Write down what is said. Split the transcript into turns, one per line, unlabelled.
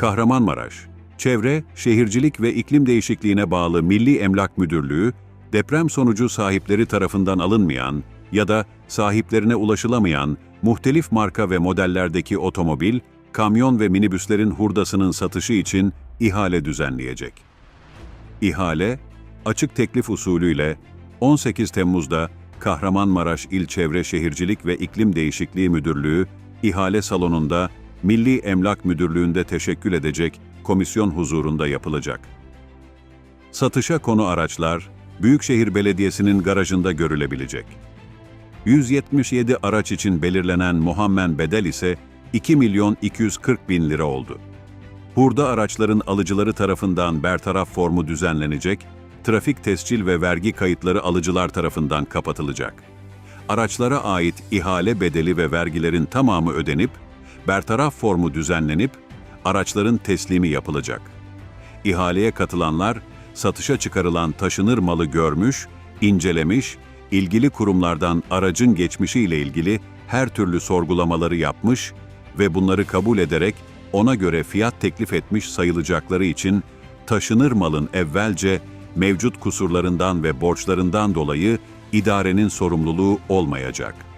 Kahramanmaraş, Çevre, Şehircilik ve İklim Değişikliğine bağlı Milli Emlak Müdürlüğü, deprem sonucu sahipleri tarafından alınmayan ya da sahiplerine ulaşılamayan muhtelif marka ve modellerdeki otomobil, kamyon ve minibüslerin hurdasının satışı için ihale düzenleyecek. İhale, açık teklif usulüyle 18 Temmuz'da Kahramanmaraş İl Çevre Şehircilik ve İklim Değişikliği Müdürlüğü ihale salonunda Milli Emlak Müdürlüğü'nde teşekkül edecek komisyon huzurunda yapılacak. Satışa konu araçlar Büyükşehir Belediyesi'nin garajında görülebilecek. 177 araç için belirlenen muhammen bedel ise 2 milyon 240 bin lira oldu. Hurda araçların alıcıları tarafından bertaraf formu düzenlenecek, trafik tescil ve vergi kayıtları alıcılar tarafından kapatılacak. Araçlara ait ihale bedeli ve vergilerin tamamı ödenip, bertaraf formu düzenlenip, araçların teslimi yapılacak. İhaleye katılanlar, satışa çıkarılan taşınır malı görmüş, incelemiş, ilgili kurumlardan aracın geçmişiyle ilgili her türlü sorgulamaları yapmış ve bunları kabul ederek ona göre fiyat teklif etmiş sayılacakları için taşınır malın evvelce mevcut kusurlarından ve borçlarından dolayı idarenin sorumluluğu olmayacak.